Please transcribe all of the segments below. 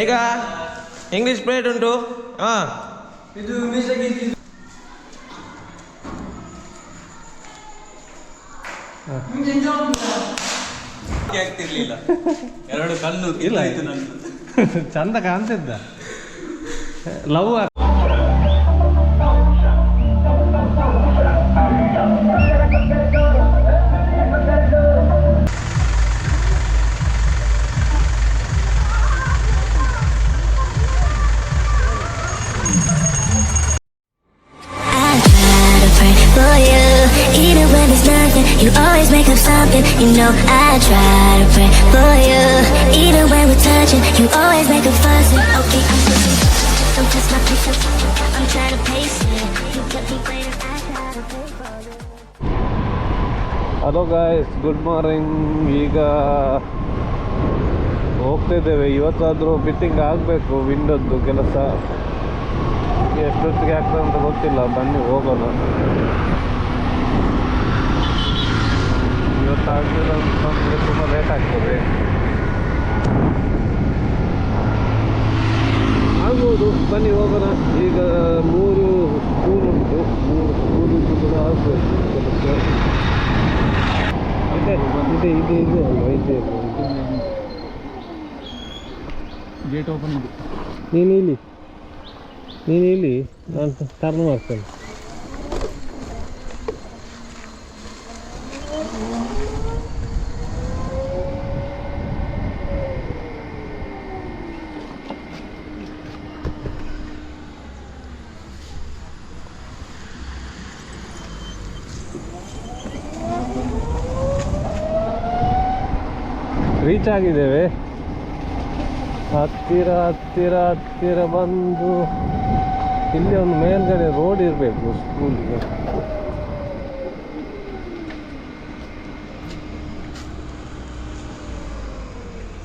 ಈಗ English plate ಉಂಟು. ಹಾ. ಇದು? ಆಗ್ತಿರ್ಲಿಲ್ಲ? ಎರಡು ಕಣ್ಣು ಇಲ್ಲ. ಆಯ್ತು ನಂದು. ಚಂದ ಕಾಣ್ತಿದ್ದ. Love up something. You know I try to pray for you, even when we're touching. You always make a fuss. Okay, I'm pushing. Don't test my patience. I'm trying to pace it. You kept me waiting. I gotta pray for you. Hello guys good morning ಈಗ ಹೋಗ್ತಿದ್ದೇವೆ ಇವತ್ತಾದರೂ fitting ಆಗಬೇಕು ವಿಂಡೋದ್ದು ಕೆಲಸ ಎಷ್ಟೊತ್ತಿಗೆ ಆಗ್ತದೆ ಅಂತ ಗೊತ್ತಿಲ್ಲ ಬನ್ನಿ ಹೋಗೋಣ ಇವತ್ತಾಗಲಿಲ್ಲ ಅಂತಂದರೆ ತುಂಬ ಲೇಟ್ ಆಗ್ತದೆ ಆಗ್ಬೋದು. ಬನ್ನಿ ಹೋಗೋಣ. ಈಗ ಮೂರು ಸ್ಕೂಲ್ ಉಂಟು. ಮೂರು ಸ್ಕೂಲಿದ್ದು ಕೂಡ ಆಗ್ಬೋದು. ಇದೆ ಇದೆ ಇದೆ ಇದೆ ಅಲ್ವಾ? ಇದೆ ಗೇಟ್ ಓಪನ್ ಇದೆ ನೀನು ಇಲ್ಲಿ? ನೀನು ಇಲ್ಲಿ? ನಾನು ಟರ್ನ್ ಮಾಡ್ತೇನೆ. ರೀಚ್ ಹತ್ತಿರ ಹತ್ತಿರ ಹತ್ತಿರ ಬಂದು ಇಲ್ಲಿ ಒಂದು ಮೇಲ್ಗಡೆ ರೋಡ್ ಇರಬೇಕು ಸ್ಕೂಲಿಗೆ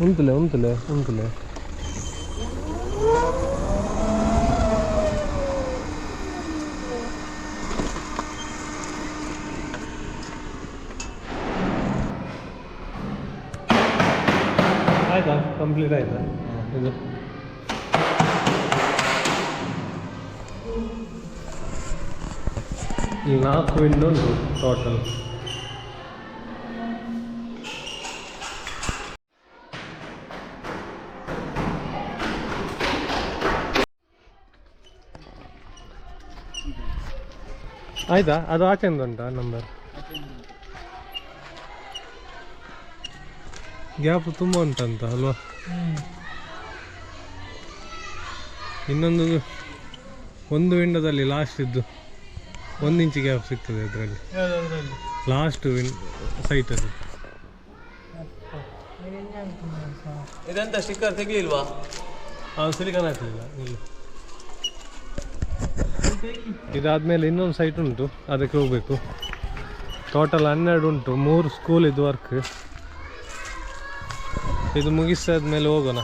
ಉಂಟುಲೆ ಉಂಟುಲೆ ಉಂಟುಲೆ ಆಯ್ತಾ ಕಂಪ್ಲೀಟ್ ಆಯ್ತಾ? ಇದು. ನಾಲ್ಕು ವಿಂಡೋ ಟೋಟಲ್ ಆಯ್ತಾ? ಅದು ಆಚೆಂದ ಉಂಟಾ ನಂಬರ್ ಗ್ಯಾಪ್ ತುಂಬ ಉಂಟಂತ ಅಲ್ವಾ? ಇನ್ನೊಂದು ಒಂದು ವಿಂಡೋದಲ್ಲಿ ಲಾಸ್ಟ್ ಇದ್ದು ಒಂದು ಇಂಚ್ ಗ್ಯಾಪ್ ಸಿಗ್ತದೆ ಅದರಲ್ಲಿ. ಲಾಸ್ಟ್ ವಿನ್ ಸೈಟಲ್ಲಿ ಇದೆಂತ ಸ್ಟಿಕ್ಕರ್ ತೆಗಲಿಲ್ವಾ? ಸಿಲಿಕಾನ್ ಹಾಕಲಿಲ್ಲ ಇಲ್ಲಿ. ಇದಾದ್ಮೇಲೆ ಇನ್ನೊಂದು ಸೈಟ್ ಉಂಟು ಅದಕ್ಕೆ ಹೋಗಬೇಕು. ಟೋಟಲ್ ಹನ್ನೆರಡು ಉಂಟು ಮೂರು ಸ್ಕೂಲ್ ಇದು ವರ್ಕ್ ಇದು ಮುಗಿಸಾದ್ಮೇಲೆ ಹೋಗೋಣ.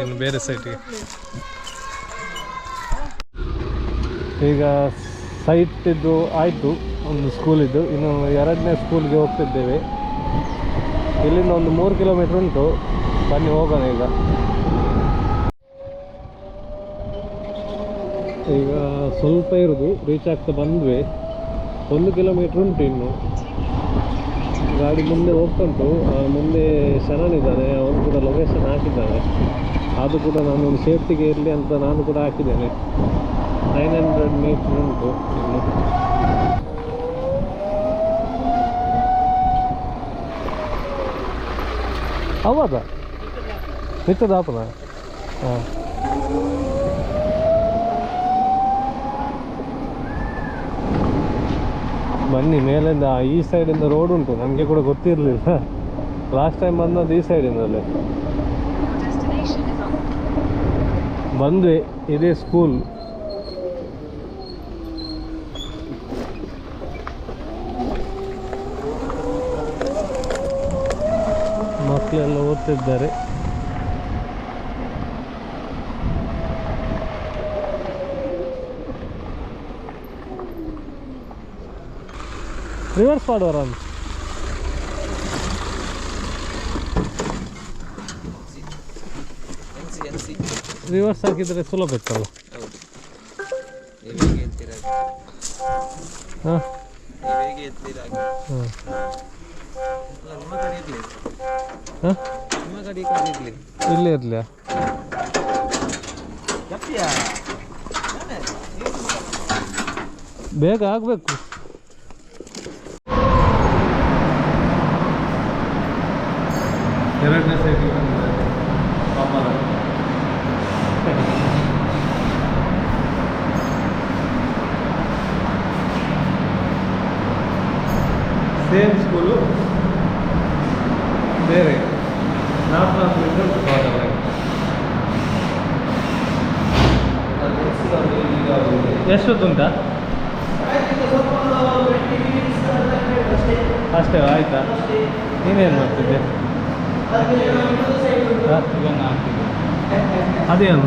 ಇನ್ನು ಬೇರೆ ಸೈಟಿಗೆ ಈಗ ಸೈಟಿದ್ದು ಆಯಿತು, ಒಂದು ಸ್ಕೂಲಿದ್ದು ಇನ್ನು ಎರಡನೇ ಸ್ಕೂಲ್ಗೆ ಹೋಗ್ತಿದ್ದೇವೆ. ಇಲ್ಲಿಂದ ಒಂದು ಮೂರು ಕಿಲೋಮೀಟ್ರ್ ಉಂಟು. ಬನ್ನಿ, ಹೋಗೋಣ ಈಗ. ಈಗ ಸ್ವಲ್ಪ ಇರೋದು. ರೀಚ್ ಆಗ್ತಾ ಬಂದ್ವಿ. ಒಂದು ಕಿಲೋಮೀಟ್ರ್ ಉಂಟು ಇನ್ನು. ಗಾಡಿ ಮುಂದೆ ಹೋಗ್ತುಂಟು ಮುಂದೆ ಶರಣ್ ಇದ್ದಾನೆ ಅವನು ಕೂಡ ಲೊಕೇಶನ್ ಹಾಕಿದ್ದಾನೆ ಅದು ಕೂಡ ನಾನು ಒಂದು ಸೇಫ್ಟಿಗೆ ಇರಲಿ ಅಂತ ನಾನು ಕೂಡ ಹಾಕಿದ್ದೇನೆ. ನೈನ್ ಹಂಡ್ರೆಡ್ ಮೀಟ್ರ್ ಉಂಟು ಇನ್ನು ಹೌದಾ ಹಾಂ. ಬನ್ನಿ, ಮೇಲಿಂದ ಈ ಸೈಡಿಂದ ರೋಡ್ ಉಂಟು. ನನಗೆ ಕೂಡ ಗೊತ್ತಿರಲಿಲ್ಲ. ಲಾಸ್ಟ್ ಟೈಮ್ ಬಂದದ್ದು ಈ ಸೈಡಿಂದಲೇ ಬಂದ್ವಿ, ಇದೇ ಸ್ಕೂಲ್ ಮಕ್ಕಳೆಲ್ಲ ಓದ್ತಿದ್ದಾರೆ. ಇರ್ಲಿ ಹಾಂ ನಿಮ್ಮ ಕಡೆ ಈ ಕಡೆ ಇರ್ಲಿ ಇಲ್ಲೇ ಇರಲಿಯಾ ಬೇಗ ಆಗಬೇಕು. ಎರಡನೇ ಸೈಟಿಗೆ ಸೇಮ್ ಸ್ಕೂಲು ಬೇರೆ. ನಾಲ್ಕು ನಾಲ್ಕು ಮೀಟರ್ ಎಷ್ಟೊತ್ತು ಎಷ್ಟೊತ್ತುಂಟಾ? ಅದೇನು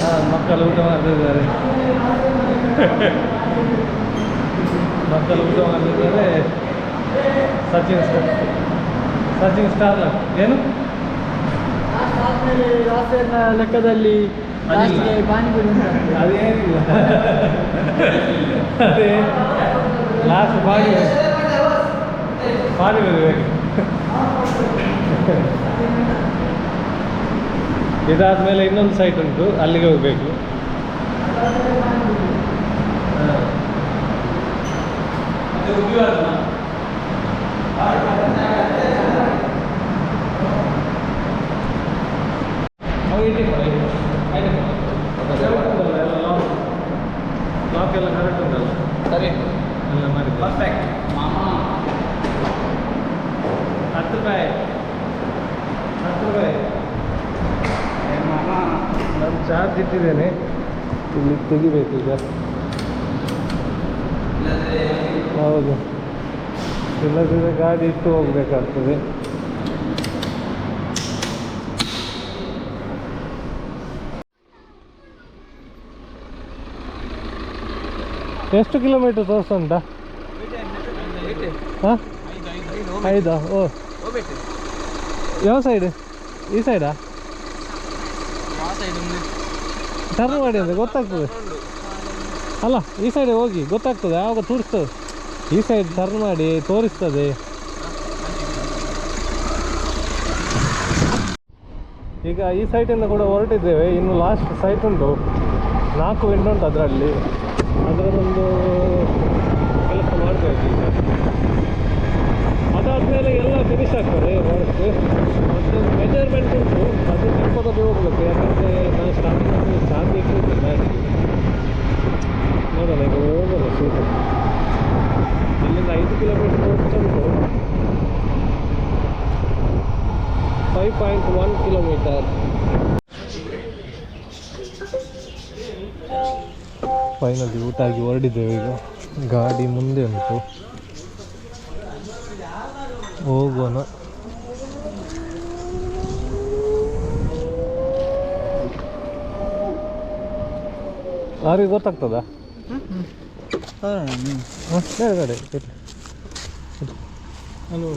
ಹಾಂ ಮಕ್ಕಳು ಊಟ ಮಾಡ್ತಿದ್ದಾರೆ ಮಕ್ಕಳು ಊಟ ಮಾಡ್ತಿದ್ದಾರೆ ಸಚಿನ್ ಸ್ಟಾರ್ ಸಚಿನ್ ಸ್ಟಾರ್ ಏನು ರಾತ್ರಿಯ ಲೆಕ್ಕದಲ್ಲಿ ಲಾಸ್ಟ್ಗೆ ಪಾನಿಪುರಿ ಉಂಟು. ಅದೇನಿಲ್ಲ ಅದೇ ಲಾಸ್ಟ್ ಪಾನಿ ಪಾನಿ ಬರಬೇಕು ಇದಾದ್ಮೇಲೆ ಇನ್ನೊಂದು ಸೈಟ್ ಉಂಟು ಅಲ್ಲಿಗೆ ಹೋಗಬೇಕು. ಲಾಕ್ ಎಲ್ಲ ಕರೆಕ್ಟ್ ಉಂಟಲ್ಲ ಸರಿ. ಎಲ್ಲ ಮಾಡಿದ್ದೆ. ಪರ್ಫೆಕ್ಟ್ ಹತ್ತು ರೂಪಾಯಿ ನಾನು ಚಾರ್ಜ್ ಇಟ್ಟಿದ್ದೇನೆ. ಇಲ್ಲಿ ತೆಗಿಬೇಕು ಈಗ. ಹೌದು. ಇಲ್ಲದಿದ್ದರೆ ಗಾಡಿ ಇಟ್ಟು ಹೋಗ್ಬೇಕಾಗ್ತದೆ. ಎಷ್ಟು ಕಿಲೋಮೀಟರ್ ತೋರಿಸುಂಟಾ ಹಾಂ? ಐದಾ? ಓ. ಹೋಗ್ಬೇಕು. ಯಾವ ಸೈಡ್ ಈ ಸೈಡಾ ಟರ್ನ್ ಮಾಡಿ ಅಂದರೆ ಗೊತ್ತಾಗ್ತದೆ. ಅಲ್ಲ ಈ ಸೈಡ್ ಹೋಗಿ ಗೊತ್ತಾಗ್ತದೆ ಯಾವಾಗ ತೋರಿಸ್ತದೆ. ಈ ಸೈಡ್ ಟರ್ನ್ ಮಾಡಿ ತೋರಿಸ್ತದೆ. ಈಗ ಈ ಸೈಟಿಂದ ಕೂಡ ಹೊರಟಿದ್ದೇವೆ. ಇನ್ನು ಲಾಸ್ಟ್ ಸೈಟ್ ಉಂಟು. ನಾಲ್ಕು ವಿಂಡೋ ಉಂಟು ಅದರಲ್ಲಿ. ಅದರದೊಂದು ಕೆಲಸ ಮಾಡಬೇಕು ಈಗ ಅದಾದಮೇಲೆ ಎಲ್ಲ ಫಿನಿಶ್ ಆಗ್ತದೆ ವರ್ಕ್ ಮತ್ತು ಮೆಜರ್ಮೆಂಟ್ ಉಂಟು. ಅದು ಟೆಂಪೋದಲ್ಲಿ ಹೋಗ್ಬೇಕು. ಯಾಕಂದರೆ ನಾನು ಸ್ಟಾರ್ಟಿಂಗ್ ಚಾರ್ಜ್ ಇಟ್ಟಿದ್ದೆ ಗಾಡಿ ನೋಡೋಣ, ಈಗ ಹೋಗೋಲ್ಲ ಸೀಟ್ ಇಲ್ಲಿಂದ ಐದು ಕಿಲೋಮೀಟರ್ ಉಂಟು. Five point one kilometre finally ಊಟ ಆಗಿ ಹೊರಡಿದ್ದೇವೆ ಈಗ. ಗಾಡಿ ಮುಂದೆ ಉಂಟು. ಹೋಗೋಣ. ಯಾರಿಗೆ ಗೊತ್ತಾಗ್ತದ? ಹಲೋ.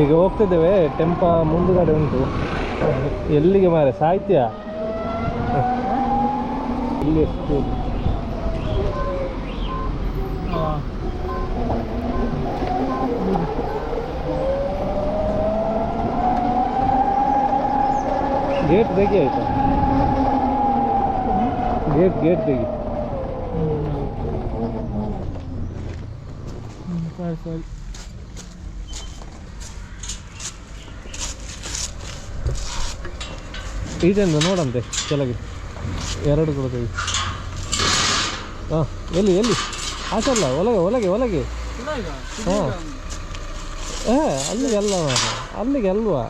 ಈಗ ಹೋಗ್ತಿದ್ದೇವೆ ಟೆಂಪ ಮುಂದುಗಡೆ ಉಂಟು. ಎಲ್ಲಿಗೆ ಮಾರೆ ಸಾಹಿತ್ಯ? ಇಲ್ಲಿ ಸ್ಕೂಲ್ ಗೇಟ್ ತೆಗಿ ಆಯ್ತಾ? ಗೇಟ್ ಗೇಟ್ ತೆಗಿ ಸರಿ ಸರಿ ಇದೆಂದು ನೋಡಂತೆ ಕೆಳಗೆ. ಎರಡು ಕೂಡ ತೆಗಿ ಹಾಂ ಎಲ್ಲಿ ಎಲ್ಲಿ? ಆಚಲ್ಲ ಅಲ್ಲ ಒಳಗೆ ಒಳಗೆ. ಒಳಗೆ ಹಾಂ. ಏ ಅಲ್ಲಿಗೆ ಅಲ್ಲ. ಅಲ್ಲಿಗೆ ಅಲ್ವಾ?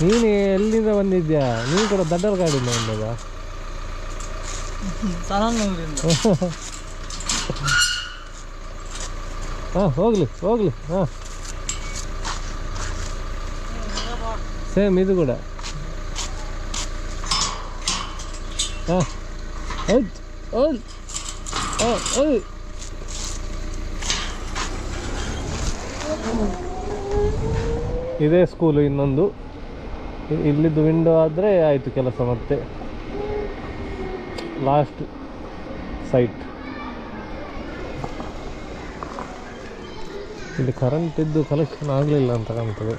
ನೀನು ಎಲ್ಲಿಂದ ಬಂದಿದ್ಯಾ? ನೀನು ಕೂಡ ದಡ್ಡರ ಗಾಡಿಯಿಂದ ಬಂದದ? ಹಾಂ ಹೋಗ್ಲಿ ಹೋಗ್ಲಿ ಹಾಂ. ಸೇಮ್ ಇದು ಕೂಡ. ಹಾಂ. ಹೌದು ಹೌದು ಹಾಂ ಹೌದು ಇದೇ ಸ್ಕೂಲು ಇನ್ನೊಂದು. ಇಲ್ಲಿದ್ದು ವಿಂಡೋ ಆದರೆ ಆಯಿತು ಕೆಲಸ ಮತ್ತೆ. ಲಾಸ್ಟ್ ಸೈಟ್ ಇಲ್ಲಿ ಕರೆಂಟ್ ಇದ್ದು ಕಲೆಕ್ಷನ್ ಆಗಲಿಲ್ಲ ಅಂತ ಕಾಣ್ತದೆ.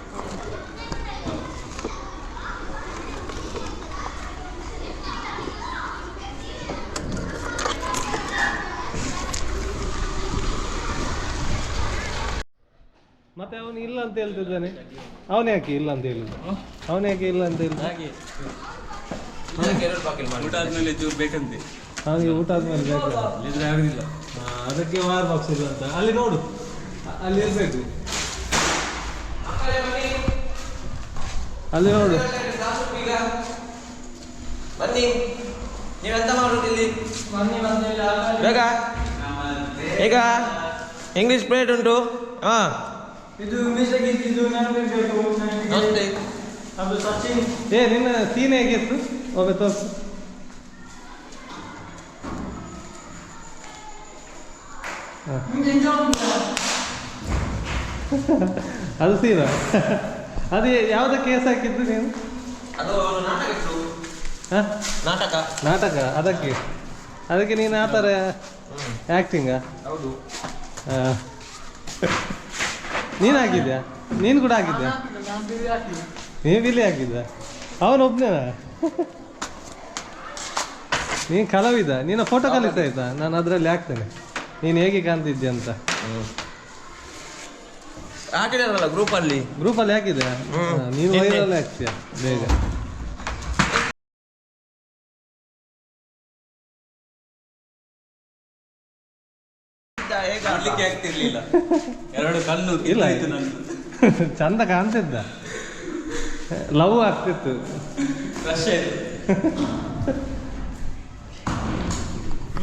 ಮತ್ತೆ ಅವನು ಇಲ್ಲ ಅಂತ ಹೇಳ್ತಿದ್ದಾನೆ. ಅವನು ಯಾಕೆ ಇಲ್ಲ ಅಂತ ಹೇಳಿದ್ದು? ಅವನು ಯಾಕೆ ಇಲ್ಲ ಅಂತ ಇಲ್ಲ. ಊಟ ಆದ್ಮೇಲೆ ಚೂರು ಬೇಕಂತೆ. ಅವನಿಗೆ ಊಟ ಆದ್ಮೇಲೆ ಬೇಕು ಇದ್ರೆ ಆಗುದಿಲ್ಲ. ಅದಕ್ಕೆ ವಾರ್ ಬಾಕ್ಸ್ ಇಲ್ಲ ಅಂತ. ಅಲ್ಲಿ ನೋಡು. ಅಲ್ಲಿ ಇರ್ಬೇಕು. ಅಲ್ಲಿ ನೋಡು. ಬನ್ನಿ. ನೀವೆಂತ ಮಾಡೋದು ಇಲ್ಲಿ ಬೇಗ. ಈಗ ಇಂಗ್ಲಿಷ್ ಪ್ಲೇಟ್ ಉಂಟು. ಹಾ. ಇದು ಮಿಸ್ಟೇಕ್ ಇದು ಅದು ಸಚಿನ್. ಏ ನಿನ್ನ ಸೀನ್ ಹೇಗಿತ್ತು? ಹೋಗ ತೋರ್ಸು. ಅದು ಸೀನ? ಅದು ಯಾವ್ದು ಕೇಸ್ ಹಾಕಿದ್ದು ನೀನು? ಅದು ನಾಟಕ ಹಾ? ನಾಟಕ. ನಾಟಕ? ಅದಕ್ಕೆ. ಅದಕ್ಕೆ ನೀನು ಆ ಥರ ಆ್ಯಕ್ಟಿಂಗಾ ಹೌದು. ನೀನು ಹಾಕಿದ್ಯಾ ನೀನು ಕೂಡ ಹಾಕಿದ್ಯಾ ಹಾಕಿದ್ದ ಅವನು ಒಬ್ಬನೇನ ನೀನು ಕಲಾವಿದ? ನೀನು ಫೋಟೋ ಕಲಿತಾ ಆಯ್ತಾ ನಾನು ಅದರಲ್ಲಿ ಹಾಕ್ತೇನೆ. ನೀನು ಹೇಗೆ ಕಾಣ್ತಿದ್ದೆ ಅಂತ? ಹಾಕಿದಾರಲ್ಲ ಗ್ರೂಪಲ್ಲಿ ಗ್ರೂಪಲ್ಲಿ ಹಾಕಿದೆ. ನೀನು. ವೈರಲ್ ಹಾಕ್ತೀಯ ಬೇಗ. ಎರಡು ಕಣ್ಣು ಇಲ್ಲ. ಚಂದ ಕಾಣ್ತಿದ್ದ. ಲವ್ ಆಗ್ತಿತ್ತು.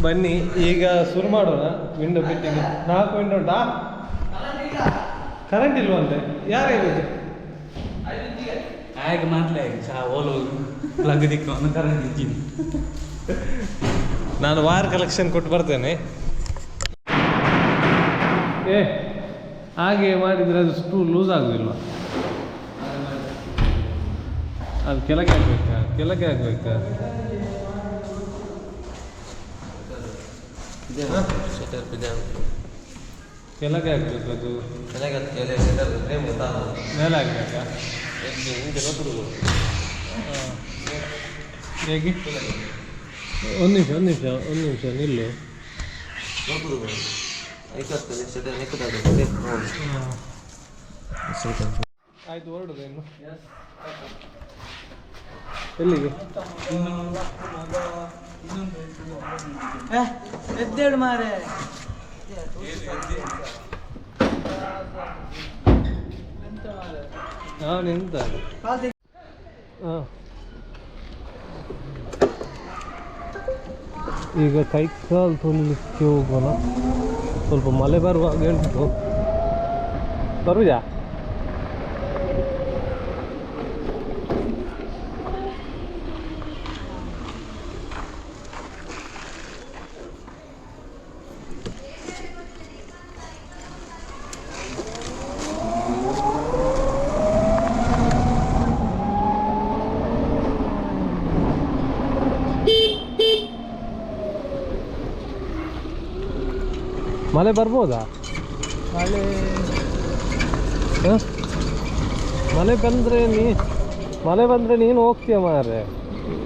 ಬನ್ನಿ ಈಗ ಶುರು ಮಾಡೋಣ ವಿಂಡೋ ಫಿಟ್ಟಿಂಗ್ ನಾಲ್ಕು ವಿಂಡೋ ಉಂಟಾ? ಕರೆಂಟ್ ಇಲ್ವಂತೆ ಯಾರು ಹೇಳಿದ್ದು? ಹಾಗೆ ಮಾತ್ಲೆ ಚಾ ಓಲು ಪ್ಲಗ್ ಅನ್ನೋ ಕರೆಂಟ್ ಇದ್ದೀನಿ. ನಾನು ವಾರ್ ಕಲೆಕ್ಷನ್ ಕೊಟ್ಟು ಬರ್ತೇನೆ. ಏ ಹಾಗೆ ಮಾಡಿದರೆ ಅದು ಸ್ಟೂ ಲೂಸ್ ಆಗುದಿಲ್ವ? ಅದು ಕೆಳಗೆ ಹಾಕ್ಬೇಕಾ ಕೆಳಗೆ ಇದೆ ಕೆಳಗೆ ಹಾಕ್ಬೇಕು ಅದು. ಕೆಳಗೆ ಮೇಲೆ ಆಗಬೇಕಾ? ಹೇಗೆ? ಒಂದು ನಿಮಿಷ ಒಂದು ನಿಮಿಷ ಒಂದು ನಿಮಿಷ ನಿಲ್ಲು. ಆಯ್ತು ಹೊರಡುದು ಇನ್ನು. ಎಲ್ಲಿಗೆ? ಎದ್ದೇಳು ಮಾರೆ. ನಾನು ಹಾಂ. ಈಗ ಕೈ ಕಾಲು ತೊಳಿಲಿಕ್ಕೆ ಹೋಗೋಣ. ಸ್ವಲ್ಪ ಮಳೆ ಬರುವಾಗ ಉಂಟು ಬರುವುದಾ ಮಳೆ ಬರ್ಬೋದಾ? ಮಳೆ? ಮಳೆ ಬಂದರೆ ನೀ ಮಳೆ ಬಂದರೆ ನೀನು ಹೋಗ್ತೀಯ ಮಾರೆ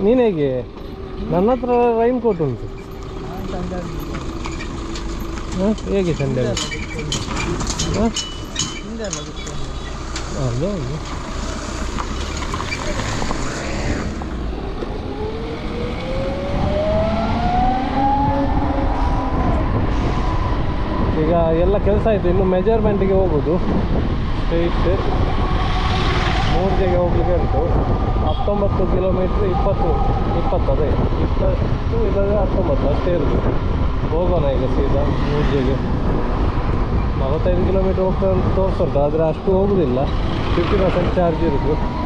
ನೀನು ಹೇಗೆ? ನನ್ನ ಹತ್ರ ರೈನ್ ಕೋಟ್ ಉಂಟು. ಹಾಂ? ಹೇಗೆ ಸಂಡೆ ಹಾಂ? ಹಿಂದೆ ಅಲ್ಲ ಬಿಟ್ಟು. ಹೌದು ಈಗ ಎಲ್ಲ ಕೆಲಸ ಆಯಿತು. ಇನ್ನು ಮೆಜರ್ಮೆಂಟಿಗೆ ಹೋಗೋದು. ಸ್ಟೇಟ್ ಮೂರ್ಜೆಗೆ ಹೋಗಲಿಕ್ಕೆ ಉಂಟು. ಹತ್ತೊಂಬತ್ತು ಕಿಲೋಮೀಟ್ರ್ ಇಪ್ಪತ್ತು ಇಪ್ಪತ್ತು ಅದೇ. ಇಪ್ಪತ್ತು ಇಲ್ಲದೆ ಹತ್ತೊಂಬತ್ತು, ಅಷ್ಟೇ ಇರೋದು. ಹೋಗೋಣ ಈಗ ಸೀದಾ ಮೂರ್ಜೆಗೆ ಜಾಗ. ನಲವತ್ತೈದು ಕಿಲೋಮೀಟ್ರ್ ಹೋಗ್ತಾ ಅಂತ ಆದರೆ ಅಷ್ಟು ಹೋಗೋದಿಲ್ಲ. ಫಿಫ್ಟಿ ಪರ್ಸೆಂಟ್ ಚಾರ್ಜ್ ಇರೋದು.